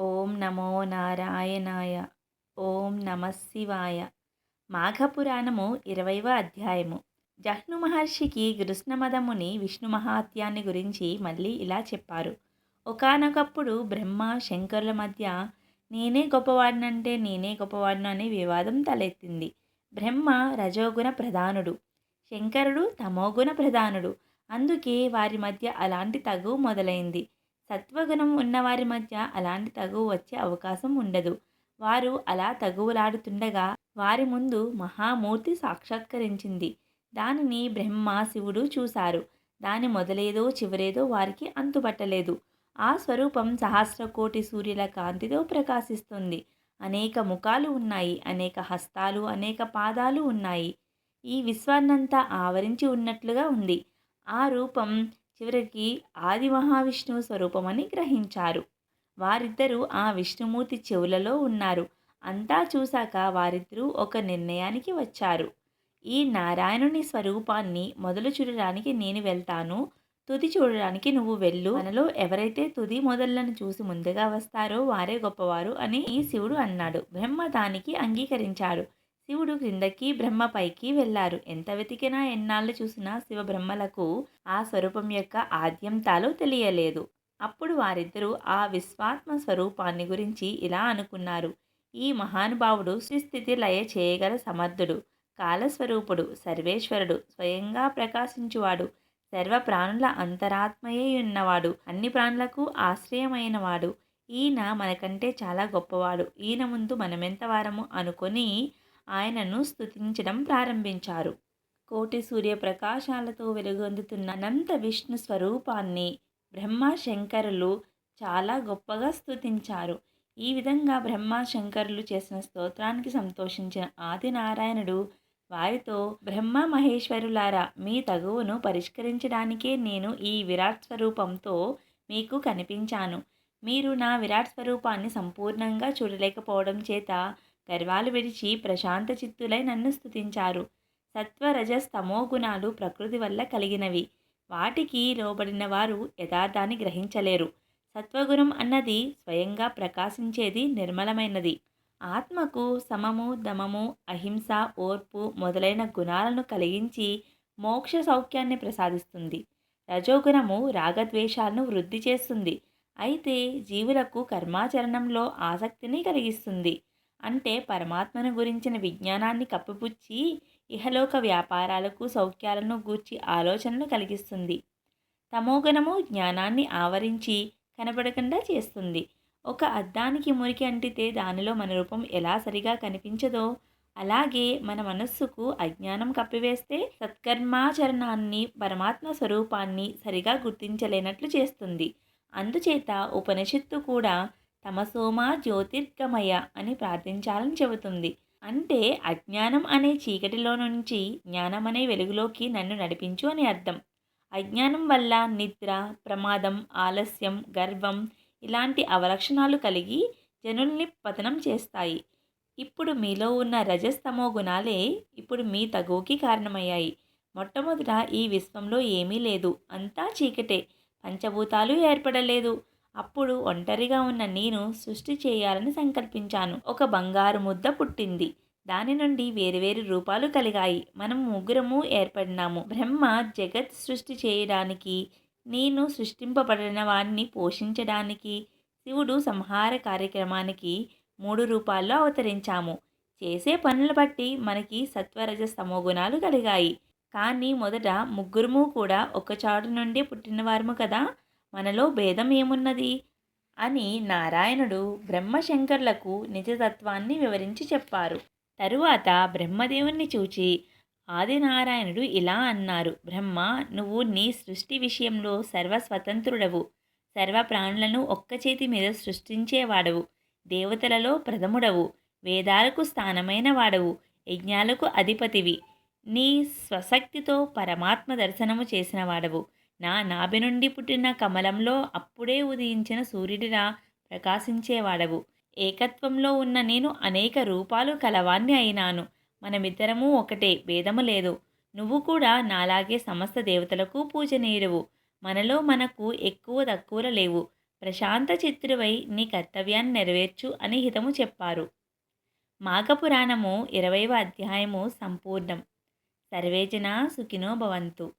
ఓం నమో నారాయణాయ. ఓం నమశివాయ మాఘపురాణము ఇరవైవ అధ్యాయము. జహ్ను మహర్షికి కృష్ణమదముని విష్ణు మహాత్యాన్ని గురించి మళ్ళీ ఇలా చెప్పారు. ఒకానొకప్పుడు బ్రహ్మ శంకరుల మధ్య నేనే గొప్పవాడినంటే నేనే గొప్పవాడిను అనే వివాదం తలెత్తింది. బ్రహ్మ రజోగుణ ప్రధానుడు. శంకరుడు తమోగుణ ప్రధానుడు. అందుకే వారి మధ్య అలాంటి తగు మొదలైంది. సత్వగుణం ఉన్నవారి మధ్య అలాంటి తగువు వచ్చే అవకాశం ఉండదు. వారు అలా తగువులాడుతుండగా వారి ముందు మహామూర్తి సాక్షాత్కరించింది. దానిని బ్రహ్మ శివుడు చూశారు. దాని మొదలేదో చివరేదో వారికి అంతుపట్టలేదు. ఆ స్వరూపం సహస్రకోటి సూర్యుల కాంతితో ప్రకాశిస్తుంది. అనేక ముఖాలు ఉన్నాయి అనేక హస్తాలు అనేక పాదాలు ఉన్నాయి. ఈ విశ్వాన్నంతా ఆవరించి ఉన్నట్లుగా ఉంది. ఆ రూపం చివరికి ఆది మహావిష్ణువు స్వరూపమని గ్రహించారు. వారిద్దరూ ఆ విష్ణుమూర్తి చెవులలో ఉన్నారు. అంతా చూశాక వారిద్దరూ ఒక నిర్ణయానికి వచ్చారు. ఈ నారాయణుని స్వరూపాన్ని మొదలు చూడడానికి నేను వెళ్తాను. తుది చూడడానికి నువ్వు వెళ్ళు. మనలో ఎవరైతే తుది మొదళ్ళను చూసి ముందుగా వస్తారో వారే గొప్పవారు అని ఈ శివుడు అన్నాడు. బ్రహ్మ దానికి అంగీకరించాడు. శివుడు క్రిందకి బ్రహ్మ పైకి వెళ్ళారు. ఎంత వెతికినా ఎన్నాళ్ళు చూసినా శివ బ్రహ్మలకు ఆ స్వరూపం యొక్క ఆద్యంతాలు తెలియలేదు. అప్పుడు వారిద్దరూ ఆ విశ్వాత్మ స్వరూపాన్ని గురించి ఇలా అనుకున్నారు. ఈ మహానుభావుడు స్థితి లయ చేయగల సమర్థుడు కాలస్వరూపుడు సర్వేశ్వరుడు స్వయంగా ప్రకాశించువాడు సర్వ ప్రాణుల అంతరాత్మయే ఉన్నవాడు అన్ని ప్రాణులకు ఆశ్రయమైనవాడు. ఈయన మనకంటే చాలా గొప్పవాడు. ఈయన ముందు మనమెంత వారము అనుకొని ఆయనను స్థుతించడం ప్రారంభించారు. కోటి సూర్యప్రకాశాలతో వెలుగొందుతున్న అనంత విష్ణు స్వరూపాన్ని బ్రహ్మ శంకరులు చాలా గొప్పగా స్థుతించారు ఈ విధంగా బ్రహ్మ శంకరులు చేసిన స్తోత్రానికి సంతోషించిన ఆదినారాయణుడు వారితో బ్రహ్మ మహేశ్వరులారా మీ తగువును పరిష్కరించడానికే నేను ఈ విరాట్ స్వరూపంతో మీకు కనిపించాను. మీరు నా విరాట్ స్వరూపాన్ని సంపూర్ణంగా చూడలేకపోవడం చేత గర్వాలు విడిచి ప్రశాంత చిత్తులై నన్ను స్తుతించారు. సత్వరజస్తమో గుణాలు ప్రకృతి వల్ల కలిగినవి. వాటికి లోబడిన వారు యథార్థాన్ని గ్రహించలేరు. సత్వగుణం అన్నది స్వయంగా ప్రకాశించేది నిర్మలమైనది. ఆత్మకు సమము దమము అహింస ఓర్పు మొదలైన గుణాలను కలిగించి మోక్ష సౌఖ్యాన్ని ప్రసాదిస్తుంది. రజోగుణము రాగద్వేషాలను వృద్ధి చేస్తుంది. అయితే జీవులకు కర్మాచరణంలో ఆసక్తిని కలిగిస్తుంది. అంటే పరమాత్మను గురించిన విజ్ఞానాన్ని కప్పిపుచ్చి ఇహలోక వ్యాపారాలకు సౌఖ్యాలను గూర్చి ఆలోచనలు కలిగిస్తుంది. తమోగణము జ్ఞానాన్ని ఆవరించి కనబడకుండా చేస్తుంది. ఒక అద్దానికి మురికి అంటితే దానిలో మన రూపం ఎలా సరిగా కనిపించదో అలాగే మన మనస్సుకు అజ్ఞానం కప్పివేస్తే సత్కర్మాచరణాన్ని పరమాత్మ స్వరూపాన్ని సరిగా గుర్తించలేనట్లు చేస్తుంది. అందుచేత ఉపనిషత్తు కూడా తమసోమా జ్యోతిర్గమయ అని ప్రార్థించాలని చెబుతుంది. అంటే అజ్ఞానం అనే చీకటిలో నుంచి జ్ఞానం అనే వెలుగులోకి నన్ను నడిపించు అని అర్థం. అజ్ఞానం వల్ల నిద్ర ప్రమాదం ఆలస్యం గర్వం ఇలాంటి అవలక్షణాలు కలిగి జనుల్ని పతనం చేస్తాయి. ఇప్పుడు మీలో ఉన్న రజస్తమో గుణాలే ఇప్పుడు మీ తగువుకి కారణమయ్యాయి. మొట్టమొదట ఈ విశ్వంలో ఏమీ లేదు. అంతా చీకటే. పంచభూతాలు ఏర్పడలేదు. అప్పుడు ఒంటరిగా ఉన్న నేను సృష్టి చేయాలని సంకల్పించాను. ఒక బంగారు ముద్ద పుట్టింది. దాని నుండి వేరువేరు రూపాలు కలిగాయి. మనం ముగ్గురము ఏర్పడినాము. బ్రహ్మ జగత్ సృష్టి చేయడానికి నేను సృష్టింపబడిన వారిని పోషించడానికి శివుడు సంహార కార్యక్రమానికి మూడు రూపాల్లో అవతరించాము. చేసే పనులు బట్టి మనకి సత్వరజ సమోగుణాలు కలిగాయి. కానీ మొదట ముగ్గురుము కూడా ఒక చాటు నుండి పుట్టినవారము కదా? మనలో భేదం ఏమున్నది అని నారాయణుడు బ్రహ్మశంకర్లకు నిజతత్వాన్ని వివరించి చెప్పారు. తరువాత బ్రహ్మదేవుణ్ణి చూచి ఆదినారాయణుడు ఇలా అన్నారు బ్రహ్మ నువ్వు నీ సృష్టి విషయంలో సర్వస్వతంత్రుడవు. సర్వ ప్రాణులను ఒక్క చేతి మీద సృష్టించేవాడవు. దేవతలలో ప్రథముడవు. వేదాలకు స్థానమైన వాడవు. యజ్ఞాలకు అధిపతివి. నీ స్వశక్తితో పరమాత్మ దర్శనము చేసిన వాడవు. నా నాభి నుండి పుట్టిన కమలంలో అప్పుడే ఉదయించిన సూర్యుడిలా ప్రకాశించేవాడవు ఏకత్వంలో ఉన్న నేను అనేక రూపాలు కలవాన్ని అయినాను. మనమిద్దరము ఒకటే భేదము లేదు. నువ్వు కూడా నాలాగే సమస్త దేవతలకు పూజనీయుడువు మనలో మనకు ఎక్కువ తక్కువలు లేవు. ప్రశాంత చిత్రువై నీ కర్తవ్యాన్ని నెరవేర్చు అని హితము చెప్పారు. మాఘపురాణము ఇరవైవ అధ్యాయము సంపూర్ణం. సర్వేజన సుఖినో భవంతు.